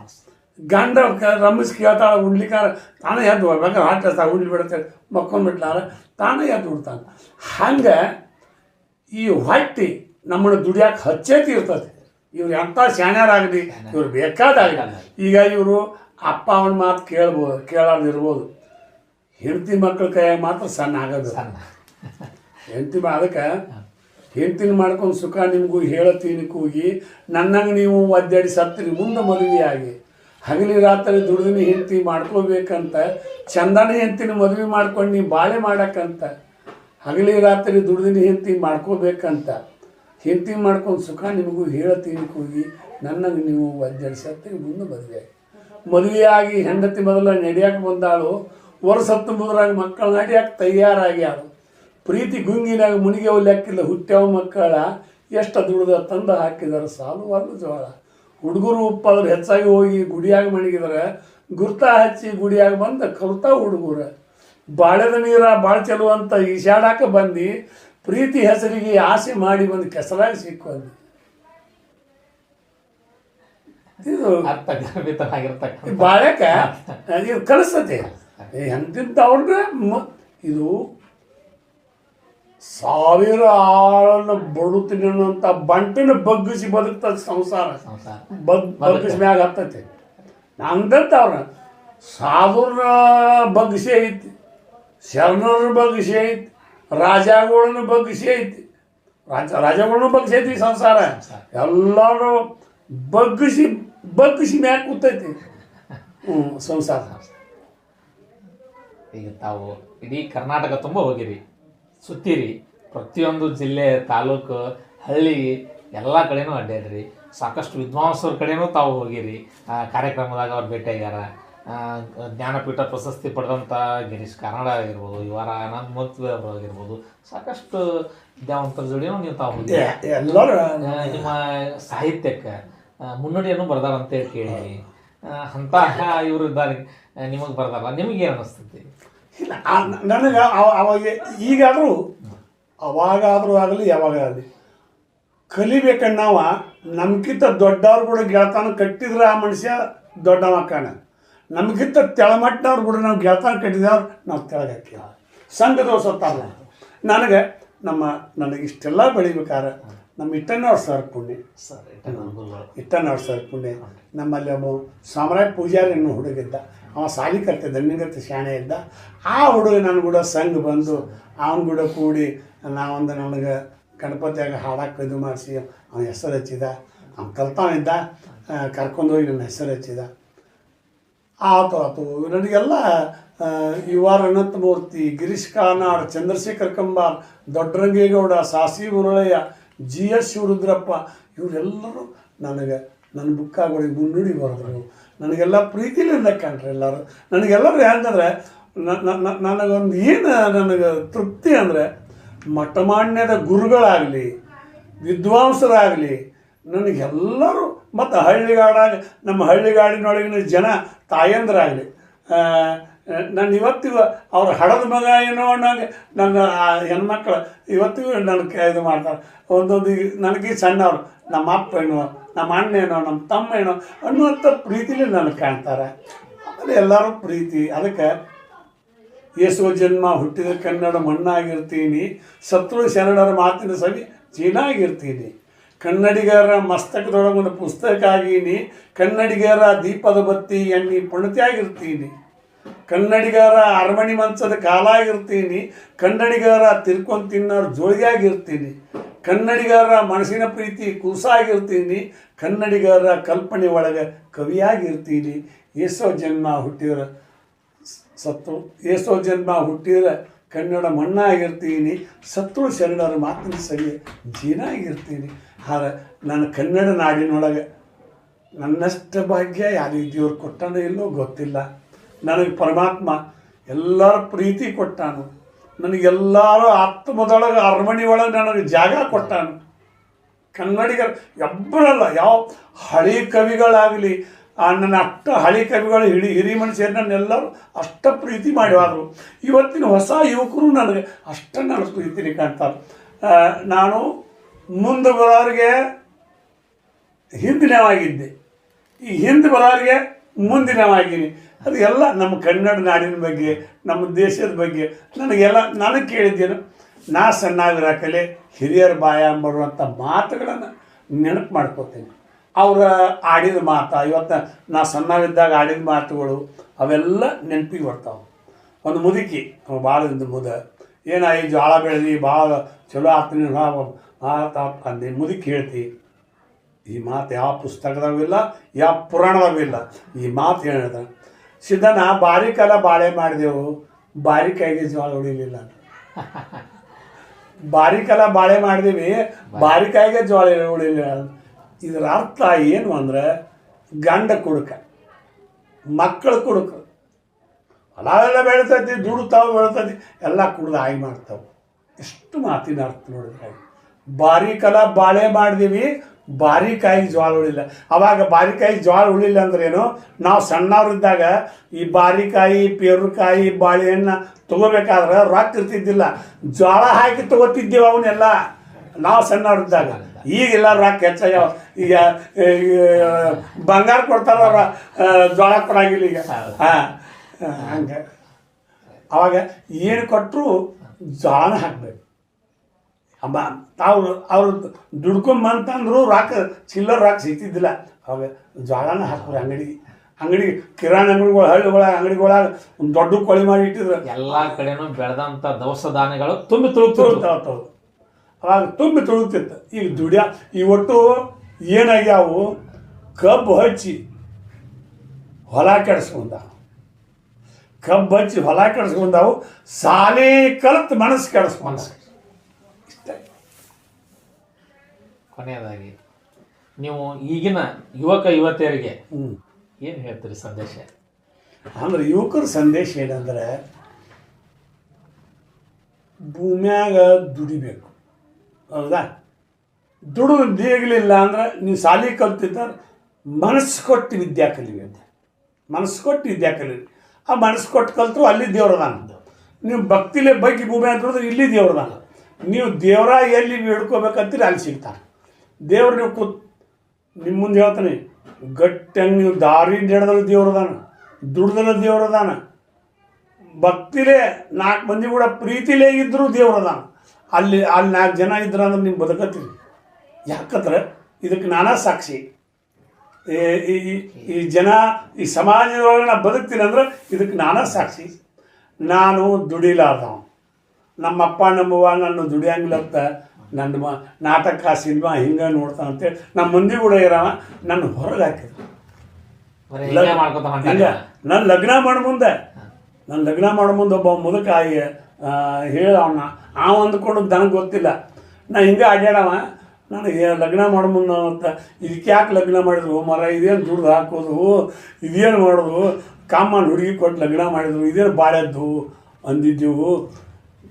ಗಂಡ ರಮಿಸ್ ಕೇಳ್ತಾಳೆ ಉಡ್ಲಿಕ್ಕಾರ ತಾನೇ ಎದ್ದು ಬೇಕಾದ್ರೆ ಹಾಕ್ತಾ ಉಡ್ಲಿ ಬಿಡುತ್ತೆ ಮಕ್ಕೊಂಡ್ಬಿಟ್ಲಾರ ತಾನೇ ಎದ್ದು ಉಡ್ತಾನೆ. ಹಂಗೆ ಈ ಹೊಟ್ಟಿ ನಮ್ಮನ್ನು ದುಡಿಯಾಕೆ ಹಚ್ಚೇತಿ ಇರ್ತದೆ ಇವ್ರು ಎಂಥ ಶಾಣ್ಯರಾಗಲಿ ಇವ್ರು ಬೇಕಾದಾಗ ಈಗ ಇವರು ಅಪ್ಪ ಅವನ ಮಾತು ಕೇಳ್ಬೋದು ಕೇಳೋದಿರ್ಬೋದು ಹೆಂಡತಿ ಮಕ್ಕಳ ಕೈಯಾಗ ಮಾತ್ರ ಸಣ್ಣ ಆಗೋದು. ಸಣ್ಣ. ಹೆಂಡತಿ ಅದಕ್ಕೆ ಹೆಂಡ್ತಿನ ಮಾಡ್ಕೊಂಡು ಸುಖ ನಿಮಗೂ ಹೇಳತೀನಿ ಕೂಗಿ ನನ್ನಂಗೆ ನೀವು ಒದ್ದಾಡಿ ಸತ್ತಿರಿ ಮುಂದೆ ಮದುವೆಯಾಗಿ ಹಗಲಿ ರಾತ್ರಿ ದುಡಿದಿನ ಹೆಂಡತಿ ಮಾಡ್ಕೋಬೇಕಂತ ಚಂದನ ಹೆಂಡ್ತಿನ ಮದುವೆ ಮಾಡ್ಕೊಂಡು ನೀವು ಬಾಳೆ ಮಾಡಕ್ಕಂತ ಹಗಲಿ ರಾತ್ರಿ ದುಡಿದಿನ ಹೆಂಡತಿ ಮಾಡ್ಕೋಬೇಕಂತ ಹೆಂಡ್ತಿ ಮಾಡ್ಕೊಂಡು ಸುಖ ನಿಮಗೂ ಹೇಳತ್ತೀನಿ ಕೂಗಿ ನನ್ನನ್ನು ನೀವು ಒದ್ದಾಡಿಸತ್ತೀರಿ ಮುಂದೆ ಮದುವೆ. ಮದುವೆಯಾಗಿ ಹೆಂಡತಿ ಮೊದಲ ನಡೆಯಕ್ಕೆ ಬಂದಾಳು. ವರ್ಷತ್ತು ಹತ್ತೊಂಬತ್ತರಾಗ ಮಕ್ಕಳು ನಡೆಯಕ್ಕೆ ತಯಾರಾಗ್ಯಾಳು ಪ್ರೀತಿ ಗುಂಗಿನಾಗ ಮುನಿಗೆ ಲೆಕ್ಕಿಲ್ಲ. ಹುಟ್ಟ್ಯಾವ ಮಕ್ಕಳ ಎಷ್ಟು ದುಡ್ದ ತಂದು ಹಾಕಿದಾರೆ ಸಾಲುವಾದ ಜೋಳ. ಹುಡುಗರು ಉಪ್ಪಾದ್ರೆ ಹೆಚ್ಚಾಗಿ ಹೋಗಿ ಗುಡಿಯಾಗಿ ಮಣಗಿದಾರೆ. ಗುರ್ತ ಹಚ್ಚಿ ಗುಡಿಯಾಗಿ ಬಂದು ಕಲ್ತಾವ ಹುಡುಗರು. ಬಾಳೆದ ನೀರ ಭಾಳ ಚಲುವಂತ ಈಶಾಡಕ್ಕೆ ಈಶಾಡಾಕ ಬಂದು. ಪ್ರೀತಿ ಹೆಸರಿಗೆ ಆಸೆ ಮಾಡಿ ಒಂದು ಕೆಸರಾಗಿ ಸಿಕ್ಕೋದು ಇದು ಬಾಳೆಕ ಇದು ಕಲಿಸ್ತತೆ ಎಂತಿಂತವ್ರನ್ನ ಮ ಇದು ಸಾವಿರ ಆಳನ್ನು ಬಡುತ್ತೀನಿ ಅನ್ನುವಂಥ ಬಂಟಿನ ಬಗ್ಗಿಸಿ ಬದುಕ್ತದ ಸಂಸಾರ. ಸಂಸಾರ. ಬಗ್ ಬಗ್ಗಿಸಿ ಮ್ಯಾಗ ಹತ್ತೈತಿ. ನಂಗಂತ ಅವ್ರ ಬಗ್ಗಿಸಿ ಐತಿ. ಶರಣರ ಬಗ್ಗಿಸಿ ಐತಿ. ರಾಜಗಳನ್ನ ಬಗ್ಗಿಸಿ ಐತಿ. ರಾಜ ರಾಜಗಳನ್ನು ಬಗ್ಗಿಸಿ ಐತಿ ಸಂಸಾರ. ಎಲ್ಲರೂ ಬಗ್ಗಿಸಿ ಬಗ್ಗಿಸಿ ಮ್ಯಾಕ್ ಕೂತೈತಿ. ಹ್ಞೂ ಸಂಸಾರ. ಈಗ ತಾವು ಇಡೀ ಕರ್ನಾಟಕ ತುಂಬ ಹೋಗಿರಿ. ಸುತ್ತೀರಿ. ಪ್ರತಿಯೊಂದು ಜಿಲ್ಲೆ ತಾಲೂಕು ಹಳ್ಳಿ ಎಲ್ಲ ಕಡೆನೂ ಅಡ್ಡಾಡ್ರಿ. ಸಾಕಷ್ಟು ವಿದ್ವಾಂಸರ ಕಡೆನೂ ತಾವು ಹೋಗಿರಿ. ಆ, ಕಾರ್ಯಕ್ರಮದಾಗ ಅವ್ರು ಭೇಟಿಯಾಗ್ಯಾರ. ಜ್ಞಾನಪೀಠ ಪ್ರಶಸ್ತಿ ಪಡೆದಂಥ ಗಿರೀಶ್ ಕನ್ನಡ ಆಗಿರ್ಬೋದು ಇವರ ಮೂರ್ತಿ ಅವರು ಆಗಿರ್ಬೋದು ಸಾಕಷ್ಟು ವಿದ್ಯಾವಂತರ ಜೋಡಿಯೂ ನೀವು ತಾವು ಎಲ್ಲರೂ ನಿಮ್ಮ ಸಾಹಿತ್ಯಕ್ಕೆ ಮುನ್ನಡಿಯನ್ನು ಮುನ್ನುಡಿಯನ್ನು ಬರ್ದಾರ ಅಂತೇಳಿ ಕೇಳಿ ಅಂತ ಇವರು ಇದ್ದಾರೆ. ನಿಮಗೆ ಬರ್ದಾರ ನಿಮಗೆ ಏನು ಅನಿಸ್ತೈತಿ ಇಲ್ಲ ನನಗೆ ಅವಾಗ ಈಗಾದರೂ ಅವಾಗಾದರೂ ಆಗಲಿ ಯಾವಾಗ ಆಗಲಿ ಕಲಿಬೇಕಣ್ಣವ ನಮ್ಗಿಂತ ದೊಡ್ಡವ್ರು ಕೂಡ ಗೆಳತನ ಕಟ್ಟಿದ್ರೆ ಆ ಮನುಷ್ಯ ದೊಡ್ಡವ ಕಾಣ ನಮ್ಗಿಂತ ತೆಳಮಟ್ಟವ್ರು ಕೂಡ ನಾವು ಗೆಳತನ ಕಟ್ಟಿದವ್ರು ನಾವು ತೆಳಗಾಕಿ ಸಂಘದವ್ರು ಸತ್ತಾರಲ್ಲ ನನಗೆ ನಮ್ಮ ನನಗೆ ಇಷ್ಟೆಲ್ಲ ಬೆಳಿಬೇಕಾದ್ರೆ ನಮ್ಮ ಇಟ್ಟನವ್ರ ಸರ್ ಪುಣ್ಯ. ಸರ್ ಇಟ್ಟನವ್ರ ಸರ್ ಪುಣ್ಯ. ನಮ್ಮಲ್ಲಿ ಒಬ್ಬ ಸಾಮ್ರಾಜ್ ಪೂಜಾರಿ ಅನ್ನೋ ಹುಡುಗಿದ್ದ. ಅವ ಸಾಲಿ ಕಲ್ತಿದ್ದ ನಿಂಗತ್ತೆ ಶಾಣೆ ಇದ್ದ. ಆ ಹುಡುಗ ನನ್ನ ಕೂಡ ಸಂಘ ಬಂದು ಅವನ ಕೂಡ ಕೂಡಿ ನಾವೊಂದು ನನಗೆ ಗಣಪತಿಯಾಗ ಹಾಡಕ್ಕೆ ಇದು ಮಾಡಿಸಿ ಅವನ ಹೆಸರು ಹಚ್ಚಿದ. ಅವ್ನು ಕಲ್ತಾವಿದ್ದ ಕರ್ಕೊಂಡು ಹೋಗಿ ನನ್ನ ಹೆಸರು ಹಚ್ಚಿದ. ಆತು ನನಗೆಲ್ಲ U R Ananthamurthy, Girish Karnad, Chandrashekhar Kambar, Doddarangegowda ಸಾಸಿ Muralaiah, G S Shivarudrappa, ಇವರೆಲ್ಲರೂ ನನಗೆ, ನನ್ನ ಬುಕ್ಕಾಗಳಿಗೆ ಮುನ್ನುಡಿ ಬರೆದ್ರು. ನನಗೆಲ್ಲ ಪ್ರೀತಿಲಿಂದ ಕಂಡ್ರೆ ಎಲ್ಲರೂ. ನನಗೆಲ್ಲರೂ ಯಾಕಂದರೆ ನನಗೊಂದು ಏನು, ನನಗೆ ತೃಪ್ತಿ ಅಂದರೆ, ಮಠಮಾನ್ಯದ ಗುರುಗಳಾಗಲಿ, ವಿದ್ವಾಂಸರಾಗಲಿ ನನಗೆಲ್ಲರೂ ಮತ್ತು ಹಳ್ಳಿಗಾಡಾಗ, ನಮ್ಮ ಹಳ್ಳಿಗಾಡಿನೊಳಗಿನ ಜನ ತಾಯಂದ್ರಾಗಲಿ. ನಾನು ಇವತ್ತಿಗೂ ಅವ್ರ ಹಡದ ಮಗ ಏನೋ ಅನ್ನೋಂಗೆ ನನ್ನ ಹೆಣ್ಮಕ್ಳು ಇವತ್ತಿಗೂ ನನ್ನ ನನಗೆ ಇದು ಮಾಡ್ತಾರೆ. ಒಂದೊಂದು ನನಗೆ ಸಣ್ಣವ್ರು, ನಮ್ಮ ಅಪ್ಪ ಏನೋ, ನಮ್ಮ ಅಣ್ಣ ಏನೋ, ನಮ್ಮ ತಮ್ಮ ಏನೋ ಅನ್ನುವಂಥ ಪ್ರೀತಿಲಿ ನನಗೆ ಕಾಣ್ತಾರೆ. ಆಮೇಲೆ ಎಲ್ಲರೂ ಪ್ರೀತಿ. ಅದಕ್ಕೆ ಯೇಸು ಜನ್ಮ ಹುಟ್ಟಿದ ಕನ್ನಡ ಮಣ್ಣಾಗಿರ್ತೀನಿ ಶತ್ರು ಶರಣರ ಮಾತಿನ ಸವಿ ಚೀನಾಗಿರ್ತೀನಿ ಕನ್ನಡಿಗರ ಮಸ್ತಕದೊಳಗೊಂದು ಪುಸ್ತಕ ಆಗೀನಿ, ಕನ್ನಡಿಗರ ದೀಪದ ಬತ್ತಿ ಎಣ್ಣಿ ಪುಣತಿಯಾಗಿರ್ತೀನಿ. ಕನ್ನಡಿಗರ ಅರಮಣಿ ಮಂಚದ ಕಾಲ ಆಗಿರ್ತೀನಿ ಕನ್ನಡಿಗರ ತಿರ್ಕೊಂಡು ತಿನ್ನೋರು ಜೋಳಿಯಾಗಿರ್ತೀನಿ ಕನ್ನಡಿಗರ ಮನಸ್ಸಿನ ಪ್ರೀತಿ ಕೂಸಾಗಿರ್ತೀನಿ, ಕನ್ನಡಿಗರ ಕಲ್ಪನೆ ಒಳಗೆ ಕವಿಯಾಗಿರ್ತೀನಿ. ಏಸೋ ಜನ್ಮ ಹುಟ್ಟಿರ ಸತ್ತು, ಏಸೋ ಜನ್ಮ ಹುಟ್ಟಿರ ಕನ್ನಡ ಮಣ್ಣಾಗಿರ್ತೀನಿ. ಸತ್ರು ಶರಣರ ಮಾತಿನ ಸರಿ ಜೀನಾಗಿರ್ತೀನಿ. ಆದ್ರೆ ನನ್ನ ಕನ್ನಡ ನಾಡಿನೊಳಗೆ ನನ್ನಷ್ಟು ಭಾಗ್ಯ ಯಾರು ದೇವ್ರು ಕೊಟ್ಟಾನೋ ಇಲ್ಲೋ ಗೊತ್ತಿಲ್ಲ. ನನಗೆ ಪರಮಾತ್ಮ ಎಲ್ಲರ ಪ್ರೀತಿ ಕೊಟ್ಟಾನು. ನನಗೆಲ್ಲರೂ ಆತ್ಮದೊಳಗೆ ಅರಮನೆ ಒಳಗೆ ನನಗೆ ಜಾಗ ಕೊಟ್ಟಾನು. ಕನ್ನಡಿಗರು ಎಬ್ಬರಲ್ಲ, ಯಾವ ಹಳಿ ಕವಿಗಳಾಗಲಿ ನನ್ನ ಅಷ್ಟ ಹಳಿ ಕವಿಗಳು ಹಿಡಿ ಹಿರಿ ಮನುಷ್ಯರು ನನ್ನೆಲ್ಲರೂ ಅಷ್ಟ ಪ್ರೀತಿ ಮಾಡಿವಾದರು. ಇವತ್ತಿನ ಹೊಸ ಯುವಕರು ನನಗೆ ಅಷ್ಟ ನನ್ನ ಪ್ರೀತಿನಿ ಕಾಣ್ತಾರೆ. ನಾನು ಮುಂದೆ ಬರೋರಿಗೆ ಹಿಂದಿನವಾಗಿದ್ದೆ. ಈ ಹಿಂದೆ ಬರೋರಿಗೆ ಮುಂದಿನವಾಗಿನಿ ಅದು ಎಲ್ಲ ನಮ್ಮ ಕನ್ನಡ ನಾಡಿನ ಬಗ್ಗೆ, ನಮ್ಮ ದೇಶದ ಬಗ್ಗೆ ನನಗೆಲ್ಲ ನನಗೆ ಕೇಳಿದ್ದೇನು. ನಾ ಸಣ್ಣಾಗಿರಾಕಲೆ ಹಿರಿಯರ ಬಾಯ ಬರುವಂಥ ಮಾತುಗಳನ್ನು ನೆನಪು ಮಾಡ್ಕೋತೀನಿ. ಅವರ ಆಡಿದ ಮಾತು, ಇವತ್ತು ನಾ ಸಣ್ಣವಿದ್ದಾಗ ಆಡಿದ ಮಾತುಗಳು ಅವೆಲ್ಲ ನೆನಪಿಗೆ ಬರ್ತಾವೆ. ಒಂದು ಮುದುಕಿ ಭಾಳ ಮುದ. ಏನಾಗಿ ಜೋಳ ಬೆಳೆದು ಭಾಳ ಚಲೋ ಆತನ ಅಂದೆ ಮುದುಕಿ ಹೇಳ್ತಿ ಈ ಮಾತು ಯಾವ ಪುಸ್ತಕದಾಗೂ ಇಲ್ಲ ಯಾವ ಪುರಾಣದಾಗೂ ಇಲ್ಲ ಈ ಮಾತು ಹೇಳಿದ ಸಿದ್ಧನ ಬಾರಿಕಾಲ ಬಾಳೆ ಮಾಡಿದೆವು ಬಾರಿಕಾಯಿಗೆ ಜೋಳ ಉಳಿಲಿಲ್ಲ. (laughs) ಬಾರಿಕಾಲ ಬಾಳೆ ಮಾಡಿದೀವಿ ಬಾರಿಕಾಯಿಗೆ ಜೋಳ ಉಳಿಲಿಲ್ಲ. ಇದರ ಅರ್ಥ ಏನು ಅಂದ್ರೆ ಗಂಡ ಕುಡುಕ ಮಕ್ಕಳು ಕುಡುಕ. ಹೊಲ ಬೆಳಿತೈತಿ ದುಡ್ತಾವೆ ಬೆಳಿತೈತಿ ಎಲ್ಲ ಕುಡ್ದು ಹಾಯಿ ಮಾಡ್ತಾವೆ. ಎಷ್ಟು ಮಾತಿನ ಅರ್ಥ ನೋಡಿದ್ರೆ ಬಾರಿಕಲ ಬಾಳೆ ಮಾಡಿದೀವಿ ಬಾರಿಕಾಯಿ ಜ್ವಾಳ ಉಳಿಲ್ಲ. ಅವಾಗ ಬಾರಿಕಾಯಿ ಜ್ವಾಳ ಉಳಿಲ್ಲ ಅಂದ್ರೇನು? ನಾವು ಸಣ್ಣವ್ರಿದ್ದಾಗ ಈ ಬಾರಿಕಾಯಿ ಪೇರುಕಾಯಿ ಬಾಳೆಹಣ್ಣು ತಗೋಬೇಕಾದ್ರೆ ರೊಕ್ಕ ಇರ್ತಿದ್ದಿಲ್ಲ. ಜ್ವಾಳ ಹಾಕಿ ತಗೋತಿದ್ದೇವೆ ಅವನ್ನೆಲ್ಲ. ನಾವು ಸಣ್ಣವ್ರಿದ್ದಾಗ. ಈಗೆಲ್ಲ ರೊಕ್ಕ ಹೆಚ್ಚಾಗ್ಯಾವ. ಈಗ ಈಗ ಬಂಗಾರ ಕೊಡ್ತಾರ ಜ್ವಾಳ ಕೊಡಂಗಿಲ್ಲ ಈಗ. ಹಾಂ ಹಂಗೆ. ಅವಾಗ ಏನು ಕೊಟ್ಟರು ಜ್ವಾಳನ ಹಾಕ್ಬೇಕು. ಅಮ್ಮ ತಾವು ಅವ್ರು ದುಡ್ಕೊಂಬಂತಂದ್ರು ರಾಕ ಚಿಲ್ಲರ್ ರಾಕ್ ಸಿಗ್ತಿದ್ದಿಲ್ಲ ಅವಾಗ ಜ್ವಾಳನ ಹಾಕೋರು ಅಂಗಡಿ ಅಂಗಡಿ ಕಿರಾಣಿ ಅಂಗಡಿಗಳು ಹಳ್ಳಿಗಳಾಗ ಅಂಗಡಿಗಳಾಗ ಒಂದು ದೊಡ್ಡ ಕೊಳಿ ಮಾಡಿ ಇಟ್ಟಿದ್ರು ಎಲ್ಲಾ ಕಡೆನೂ ಬೆಳೆದಂತ ದವಸ ಧಾನ್ಯಗಳು ತುಂಬಿ ತುಳುಕ್ತಿರ್ತಾವ ಅವಾಗ ತುಂಬಿ ತುಳುಕ್ತಿತ್ತು ಈಗ ದುಡಿಯ ಈ ಒಟ್ಟು ಏನಾಗ್ಯಾವು ಕಬ್ಬು ಹಚ್ಚಿ ಹೊಲ ಕೆಡಿಸ್ಕೊಂಡಾವ ಕಬ್ಬು ಹಚ್ಚಿ ಹೊಲ ಕೆಡಿಸ್ಕೊಂಡಾವು ಸಾಲಿ ಕಲ್ತು ಮನಸ್ಸು ಕೆಡಿಸ್ಕೊಂಡ ಇಷ್ಟ ಕೊನೆಯದಾಗಿ ನೀವು ಈಗಿನ ಯುವಕ ಯುವತಿಯರಿಗೆ ಏನು ಹೇಳ್ತೀರಿ ಸಂದೇಶ? ಅಂದ್ರೆ ಯುವಕರ ಸಂದೇಶ ಏನಂದ್ರೆ ಭೂಮ್ಯಾಗ ದುಡಿಬೇಕು. ಹೌದಾ? ದುಡು ದೇಗಲಿಲ್ಲ ಅಂದ್ರೆ ನೀವು ಸಾಲಿ ಕಲ್ತಿದ್ದಾರೆ ಮನಸ್ಸು ಕೊಟ್ಟು ವಿದ್ಯಾ ಅಂತ. ಮನಸ್ಸು ಕೊಟ್ಟು ವಿದ್ಯಾ ಕಲಿವಿ ಆ ಮನಸ್ಸು ಕೊಟ್ಟು ಕಲ್ತರು ಅಲ್ಲಿ ದೇವ್ರದಾನ ನೀವು ಭಕ್ತಿಲೇ ಬೈಕಿ ಭೂಮಿ ಅಂತ ಇಲ್ಲಿ ದೇವ್ರದಾನ ನೀವು ದೇವರ ಎಲ್ಲಿ ಬೇಡ್ಕೋಬೇಕಂತೀರಿ ಅಲ್ಲಿ ಸಿಗ್ತಾನೆ. ದೇವ್ರು ನೀವು ಕೂತ್ ನಿಮ್ಮ ಮುಂದೆ ಹೇಳ್ತಾನೆ ಗಟ್ಟಂಗೆ ನೀವು ದಾರಿ ನಡೆದ್ರೆ ದೇವ್ರದಾನ ದುಡ್ದಲ್ಲ ದೇವ್ರದಾನ ಭಕ್ತಿಲೇ ನಾಲ್ಕು ಮಂದಿ ಕೂಡ ಪ್ರೀತಿಲೇ ಇದ್ದರೂ ದೇವ್ರದಾನ ಅಲ್ಲಿ ಅಲ್ಲಿ ನಾಲ್ಕು ಜನ ಇದ್ರ ಅಂದ್ರೆ ನೀವು ಬದುಕತ್ತೀರಿ ಯಾಕಂದ್ರೆ ಇದಕ್ಕೆ ನಾನಾ ಸಾಕ್ಷಿ. ಈ- ಈ- ಜನ, ಈ ಸಮಾಜದೊಳಗೆ ನಾ ಬದುಕ್ತೀನಿ ಅಂದ್ರೆ ಇದಕ್ಕೆ ನಾನಾ ಸಾಕ್ಷಿ. ನಾನು ದುಡಿಲಾರ್ದವ ನಮ್ಮಪ್ಪ, ನಮ್ಮವ್ವ ನನ್ನ ದುಡಿಯಂಗಿಲ್ಲ ನನ್ನ ಮ ನಾಟಕ ಸಿನಿಮಾ ಹಿಂಗೆ ನೋಡ್ತಾ ಅಂತೇಳಿ ನಮ್ಮ ಮಂದಿ ಕೂಡ ಇರೋ ನನ್ನ ಹೊರಗೆ ಹಾಕಿದ್ರು. ಹಿಂಗೆ ನಾನು ಲಗ್ನ ಮಾಡೋ ಮುಂದೆ. ನಾನು ಲಗ್ನ ಮಾಡೋ ಮುಂದೆ ಒಬ್ಬ ಮುದುಕ ಹೇಳ ಅವನ ಆ ಅಂದ್ಕೊಂಡು ನನಗೆ ಗೊತ್ತಿಲ್ಲ. ನಾ ಹಿಂಗೆ ಆಗ್ಯಾಡವ ನನಗೆ ಲಗ್ನ ಮಾಡೋ ಮುಂದೆ ಅಂತ ಇದಕ್ಕೆ ಯಾಕೆ ಲಗ್ನ ಮಾಡಿದ್ರು? ಮರ ಇದೇನು ದುಡ್ದು ಹಾಕೋದು? ಇದೇನು ಮಾಡೋದು? ಕಾಮನ್ ಹುಡುಗಿ ಕೊಟ್ಟು ಲಗ್ನ ಮಾಡಿದ್ರು. ಇದೇನು ಬಾಳೆದ್ದು ಅಂದಿದ್ದೆವು.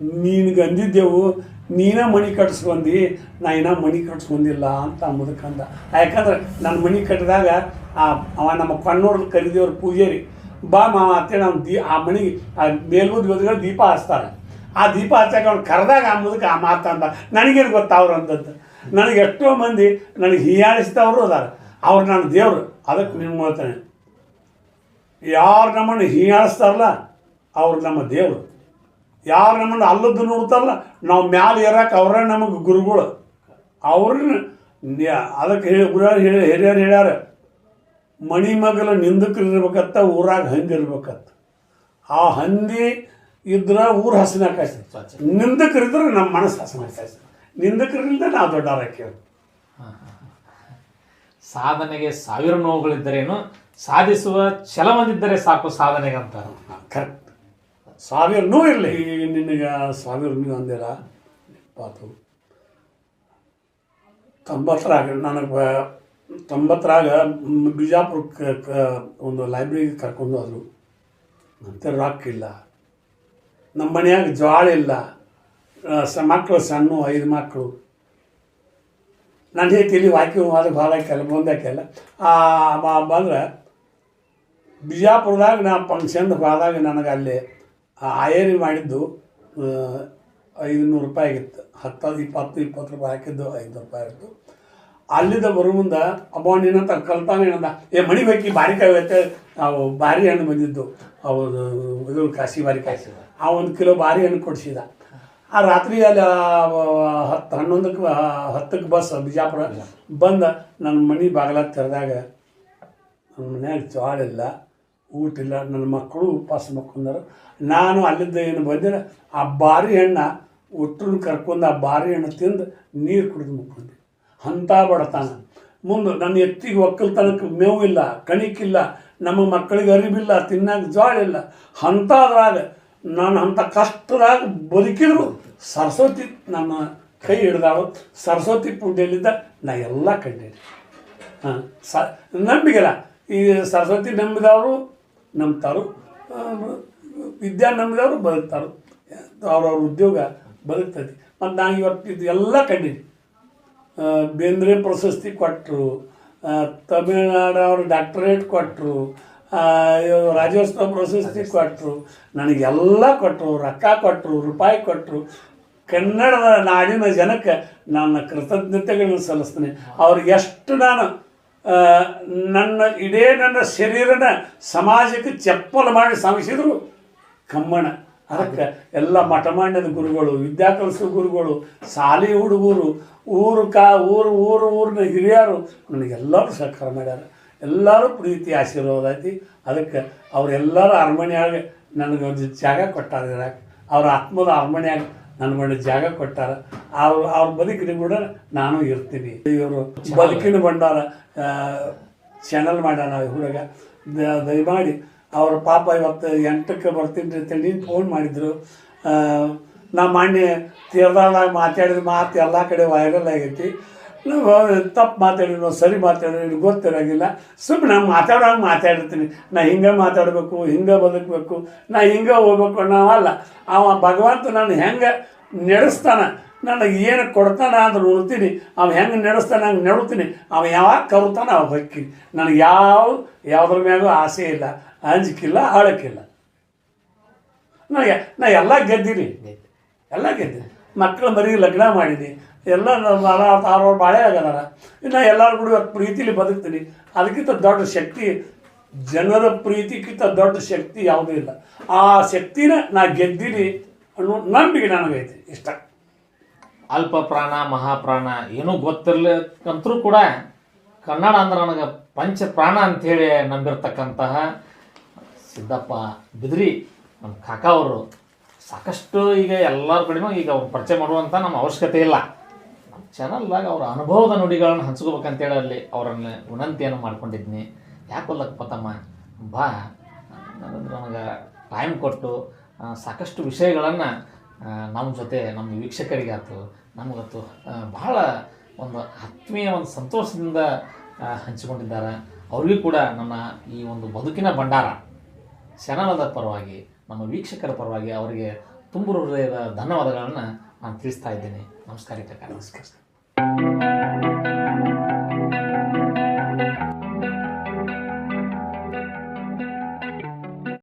ನಿನಗೆ ಅಂದಿದ್ದೆವು. ನೀನ ಮಣಿ ಕಟ್ಸ್ಕೊಂಡಿ, ನಾ ಇನ್ನೂ ಮಣಿ ಕಟ್ಸ್ಕೊಂಡಿಲ್ಲ ಅಂತ ಮುದುಕಂದ ಮುದುಕ ಯಾಕಂದ್ರೆ ನನ್ನ ಮಣಿ ಕಟ್ಟಿದಾಗ ಆ, ಅವ ನಮ್ಮ ಕಣ್ಣೋರ್ದು ಕರಿದೇವ್ರ ಪೂಜಾರಿ. ಬಾ ಮಾವ ಅಂತೇಳಿ ನಮ್ಮ ದೀ, ಆ ಮಣಿ ಆ ಮೇಲ್ಬುದ್ ಬದುಗಳು ದೀಪ ಹಚ್ತಾರೆ. ಆ ದೀಪ ಹಚ್ಚಾಕ ಅವ್ನು ಕರೆದಾಗ ಆ ಮುದುಕ ಆ ಮಾತಂದ ನನಗೇನು ಗೊತ್ತಾ ಅವ್ರು ಅಂತದ್ದು ನನಗೆ ಎಷ್ಟೋ ಮಂದಿ ನನಗೆ ಹೀಯಾಳಿಸಿದವರು ಅದಾರ. ಅವ್ರು ನನ್ನ ದೇವ್ರು. ಅದಕ್ಕೆ ನಿಮ್ಗೆ ಹೇಳ್ತಾನೆ. ಯಾರು ನಮ್ಮನ್ನು ಹೀಯಾಳಿಸ್ತಾರಲ್ಲ, ಅವ್ರು ನಮ್ಮ ದೇವರು. ಯಾರು ನಮ್ಮನ್ನು ಅಲ್ಲದ್ದು ನೋಡ್ತಾರಲ್ಲ ನಾವು ಮ್ಯಾಲೆ ಇರಕ್ಕೆ ಅವರೇ ನಮಗೆ ಗುರುಗಳು. ಅವ್ರನ್ನ ಅದಕ್ಕೆ ಹೇಳಿ ಗುರು ಹೇಳಿ ಹಿರಿಯರು ಹೇಳ್ಯಾರ ಮಣಿ ಮಗಲ ನಿಂದಕ್ರು ಇರ್ಬೇಕತ್ತ ಊರಾಗ ಹಂದಿ ಇರ್ಬೇಕತ್ತ. ಆ ಹಂದಿ ಇದ್ರೆ ಊರು ಹಸನ ಆಕಾಶ ನಿಂದಕ್ರಿದ್ರೆ ನಮ್ಮ ಮನಸ್ಸು ಹಸನ ಆಕಾಶ ನಿಂದಕ್ರಿಂದ ನಾವು ದೊಡ್ಡವರಾಕೇವೆ ಸಾಧನೆಗೆ ಸಾವಿರ ನೋವುಗಳಿದ್ದರೇನು ಸಾಧಿಸುವ ಛಲವೊಂದಿದ್ದರೆ ಸಾಕು ಸಾಧನೆಗೆ ಅಂತಾರೆ ಕರೆಕ್ಟ್ ಸಾವಿರ ನೂ ಇರಲಿ. ನಿನಗೆ ಸಾವಿರ ನೀವು ಅಂದಿರ? ಪಾತು. ತೊಂಬತ್ತರಾಗ ನನಗೆ ತೊಂಬತ್ತರಾಗ ಬಿಜಾಪುರ ಬಿಜಾಪುರಕ್ಕೆ ಕ- ಒಂದು ಲೈಬ್ರರಿಗೆ ಕರ್ಕೊಂಡು ಹೋದರು. ರಾಕ್ ಇಲ್ಲ. ನಮ್ಮ ಮನೆಯಾಗ ಜ್ವಾಳ ಇಲ್ಲ. ಸ ಮಕ್ಕಳು ಸಣ್ಣ, ಐದು ಮಕ್ಕಳು ನಾನು ಇಲ್ಲಿ ವಾಕಿ ಹೋದ ಭಾಳ ಕೆಲ ಬಂದಾಕೆಲ್ಲ ಬಂದ್ರೆ ಬಿಜಾಪುರದಾಗ ನಾ ಫಂಕ್ಷನ್ ಹೋದಾಗ ನನಗೆ ಅಲ್ಲಿ ಆಯರಿ ಮಾಡಿದ್ದು ಐದುನೂರು ರೂಪಾಯಿ ಆಗಿತ್ತು. ಹತ್ತು ಇಪ್ಪತ್ತು ಇಪ್ಪತ್ತು ರೂಪಾಯಿ ಹಾಕಿದ್ದು ಐನೂರು ರೂಪಾಯಿ ಆಗಿತ್ತು. ಅಲ್ಲಿಂದ ಬರೋ ಮುಂದೆ ಅಬ್ಬ ಏನಂತ ಕಲ್ತಾನೆ ಏನಂದ ಏ ಮಣಿ ಬೇಕಿ ಬಾರಿಕಾಯಿ ಐತೆ. ಅವು ಬಾರಿ ಹಣ್ಣು ಬಂದಿದ್ದು. ಅವು ಇದು ಬಾರಿ ಕಾಯಿಸಿದ ಆ ಒಂದು ಕಿಲೋ ಬಾರಿ ಹಣ್ಣು ಕೊಡಿಸಿದ. ಆ ರಾತ್ರಿ ಅಲ್ಲಿ ಹತ್ತು ಹನ್ನೊಂದಕ್ಕೆ ಹತ್ತಕ್ಕೆ ಬಸ್ ಬಿಜಾಪುರ ಬಂದ. ನನ್ನ ಮನೆ ಬಾಗಿಲ ತೆರೆದಾಗ ನನ್ನ ಮನ್ಯಾಗ ಜ್ವಾಳ ಇಲ್ಲ ಊಟ ಇಲ್ಲ ನನ್ನ ಮಕ್ಕಳು ಉಪವಾಸ ಮಕ್ಕೊಂಡಾರ ನಾನು ಅಲ್ಲಿಂದ ಏನು ಬಂದಿಲ್ಲ. ಆ ಬಾರಿ ಹಣ್ಣ ಒಟ್ಟರು ಕರ್ಕೊಂಡು ಆ ಬಾರಿ ಹಣ್ಣು ತಿಂದು ನೀರು ಕುಡಿದು ಮುಕ್ಕೊಂಡೆ ಅಂಥ ಬಡತಾನ. ಮುಂದೆ ನನ್ನ ಎತ್ತಿಗೆ ಒಕ್ಕಲ್ತನಕ್ಕೆ ಮೇವು ಇಲ್ಲ, ಕಣಿಕಿಲ್ಲ, ನಮ್ಮ ಮಕ್ಕಳಿಗೆ ಅರಿವಿಲ್ಲ ತಿನ್ನಕ್ಕೆ ಜೋಳ ಇಲ್ಲ. ಅಂಥದ್ರಾಗ ನಾನು ಅಂಥ ಕಷ್ಟದಾಗ ಬದುಕಿದ್ರು. ಸರಸ್ವತಿ ನನ್ನ ಕೈ ಹಿಡ್ದಾಳು. ಸರಸ್ವತಿ ಪೂಜೆಯಲ್ಲಿದ್ದ ನಾ ಎಲ್ಲ ಕಂಡೇನೆ. ಹಾಂ, ಸ ನಂಬಿಕೆಲ್ಲ ಈ ಸರಸ್ವತಿ ನಂಬಿದವರು ನಂಬ್ತಾರು. ವಿದ್ಯಾ ನಂಬಿದವರು ಬದುಕ್ತಾರೋ. ಅವ್ರವ್ರ ಉದ್ಯೋಗ ಬದುಕ್ತದೆ. ಮತ್ತು ನಾನು ಇವತ್ತು ಇದು ಎಲ್ಲ ಕಂಡೀನಿ. ಬೇಂದ್ರೆ ಪ್ರಶಸ್ತಿ ಕೊಟ್ಟರು ತಮಿಳ್ನಾಡವ್ರು ಡಾಕ್ಟರೇಟ್ ಕೊಟ್ಟರು ರಾಜ್ಯೋತ್ಸವ ಪ್ರಶಸ್ತಿ ಕೊಟ್ಟರು ನನಗೆಲ್ಲ ಕೊಟ್ಟರು ರೊಕ್ಕ ಕೊಟ್ಟರು ರೂಪಾಯಿ ಕೊಟ್ಟರು ಕನ್ನಡದ ನಾಡಿನ ಜನಕ್ಕೆ ನನ್ನ ಕೃತಜ್ಞತೆಗಳನ್ನು ಸಲ್ಲಿಸ್ತೇನೆ. ಅವ್ರಿಗೆ ಎಷ್ಟು ನಾನು ನನ್ನ ಇಡೇ ನನ್ನ ಶರೀರನ ಸಮಾಜಕ್ಕೆ ಚಪ್ಪಲು ಮಾಡಿ ಸಾಗಿಸಿದ್ರು ಕಮ್ಮಣ. ಅದಕ್ಕೆ ಎಲ್ಲ ಮಠಮಾಂಡದ ಗುರುಗಳು ವಿದ್ಯಾ ಕಲಿಸೋ ಗುರುಗಳು, ಸಾಲಿ ಹುಡುಗರು, ಊರು ಕಾ, ಊರು ಊರು, ಊರಿನ ಹಿರಿಯರು, ನನಗೆಲ್ಲರೂ ಸಹಕಾರ ಮಾಡ್ಯಾರ. ಎಲ್ಲರೂ ಪ್ರೀತಿ ಆಶೀರ್ವಾದ ಐತಿ. ಅದಕ್ಕೆ ಅವರೆಲ್ಲರೂ ಅರಮನೆಯಾಗ ನನಗೆ ಒಂದು ಜಾಗ ಕೊಟ್ಟಾರ ಅವರ ಅವ್ರ ಆತ್ಮದ ಅರಮನೆಯಾಗ ನನಗೊಂದು ಜಾಗ ಕೊಟ್ಟಾರ. ಅವ್ರ ಅವ್ರ ಬದುಕಿನ ಕೂಡ ನಾನು ಇರ್ತೀನಿ. ಇವರು ಬದುಕಿನ ಭಂಡಾರ. ಚಾನಲ್ ಮಾಡೋಣ ಹುಡುಗ. ದಯಮಾಡಿ ಅವ್ರ ಪಾಪ ಇವತ್ತು ಎಂಟಕ್ಕೆ ಬರ್ತೀನಿ ಅಂತೇಳಿ ಫೋನ್ ಮಾಡಿದರು. ನಾ ಮಾನ್ಯ ತೀರ್ದಾಳಾಗ ಮಾತಾಡಿದ ಮಾತು ಎಲ್ಲ ಕಡೆ ವೈರಲ್ ಆಗೈತಿ. ನಾವು ತಪ್ಪು ಮಾತಾಡಿರೋ ಸರಿ ಮಾತಾಡಿರೋ ಗೊತ್ತಿರೋಂಗಿಲ್ಲ. ಸುಮ್ಮನೆ ನಾನು ಮಾತಾಡೋಂಗ ಮಾತಾಡಿರ್ತೀನಿ ನಾ ಹಿಂಗೆ ಮಾತಾಡಬೇಕು ಹಿಂಗೆ ಬದುಕಬೇಕು ನಾ ಹಿಂಗೆ ಹೋಗ್ಬೇಕು ನಾವಲ್ಲ ಅವ ಭಗವಂತ ನಾನು ಹೆಂಗೆ ನಡೆಸ್ತಾನೆ ನನಗೆ ಏನು ಕೊಡ್ತಾನ ಅಂತ ನೋಡ್ತೀನಿ ಅವ ಹೆಂಗೆ ನಡೆಸ್ತಾನೆ ಹಂಗೆ ನೋಡ್ತೀನಿ. ಅವ ಯಾವಾಗ ಕರುತ್ತಾನೆ ಅವ ಹೊಕ್ಕಿ. ನನಗೆ ಯಾವ ಯಾವುದ್ರ ಮ್ಯಾಗೂ ಆಸೆ ಇಲ್ಲ ಅಂಜಿಕಿಲ್ಲ ಆಳಕ್ಕಿಲ್ಲ ನನಗೆ ನಾ ಎಲ್ಲ ಗೆದ್ದಿರಿ ಎಲ್ಲ ಗೆದ್ದೆ ಮಕ್ಕಳ ಮರಿ ಲಗ್ನ ಮಾಡೀನಿ ಎಲ್ಲ ಅವ್ರವ್ರ ಬಾಳೆ ಆಗದಾರ. ಇನ್ನು ಎಲ್ಲರೂ ಕೂಡ ಪ್ರೀತಿಲಿ ಬದುಕ್ತೀನಿ. ಅದಕ್ಕಿಂತ ದೊಡ್ಡ ಶಕ್ತಿ, ಜನರ ಪ್ರೀತಿಗಿಂತ ದೊಡ್ಡ ಶಕ್ತಿ ಯಾವುದೂ ಇಲ್ಲ. ಆ ಶಕ್ತಿನ ನಾ ಗೆದ್ದೀನಿ ಅನ್ನೋ ನಂಬಿಕೆ ನನಗೈತಿ, ಇಷ್ಟ. ಅಲ್ಪ ಪ್ರಾಣ ಮಹಾಪ್ರಾಣ ಏನೂ ಗೊತ್ತಿರ್ಲಿಕ್ಕಂತರೂ ಕೂಡ ಕನ್ನಡ ಅಂದ್ರೆ ನನಗೆ ಪಂಚ ಪ್ರಾಣ ಅಂಥೇಳಿ ನಂಬಿರ್ತಕ್ಕಂತಹ ಸಿದ್ದಪ್ಪ ಬಿದ್ರಿ, ನಮ್ಮ ಕಾಕ ಅವರು. ಸಾಕಷ್ಟು ಈಗ ಎಲ್ಲರ ಕಡೆನೂ ಈಗ ಅವ್ರು ಪರಿಚಯ ಮಾಡುವಂಥ ನಮ್ಮ ಅವಶ್ಯಕತೆ ಇಲ್ಲ. ಚಾನಲ್ದಾಗ ಅವರ ಅನುಭವದ ನುಡಿಗಳನ್ನು ಹಂಚ್ಕೋಬೇಕಂತೇಳಿ ಅಲ್ಲಿ ಅವರನ್ನು ವಿನಂತಿಯನ್ನು ಮಾಡ್ಕೊಂಡಿದ್ನಿ. ಯಾಕೊಲ್ಲಕ್ಕೆ ತಮ್ಮ ಬಾ ನನಗೆ ಟೈಮ್ ಕೊಟ್ಟು ಸಾಕಷ್ಟು ವಿಷಯಗಳನ್ನು ನಮ್ಮ ಜೊತೆ ನಮ್ಮ ವೀಕ್ಷಕರಿಗಾಯ್ತು ನಮಗತ್ತು ಬಹಳ ಒಂದು ಆತ್ಮೀಯ ಒಂದು ಸಂತೋಷದಿಂದ ಹಂಚಿಕೊಂಡಿದ್ದಾರೆ. ಅವ್ರಿಗೂ ಕೂಡ ನನ್ನ ಈ ಒಂದು ಬದುಕಿನ ಭಂಡಾರ, ಚಾನಲದ ಪರವಾಗಿ, ನಮ್ಮ ವೀಕ್ಷಕರ ಪರವಾಗಿ ಅವರಿಗೆ ತುಂಬು ಹೃದಯದ ಧನ್ಯವಾದಗಳನ್ನು ನಾನು ತಿಳಿಸ್ತಾ ಇದ್ದೇನೆ. ನಮಸ್ಕಾರ ಕಾಕ ನಮಸ್ಕಾರ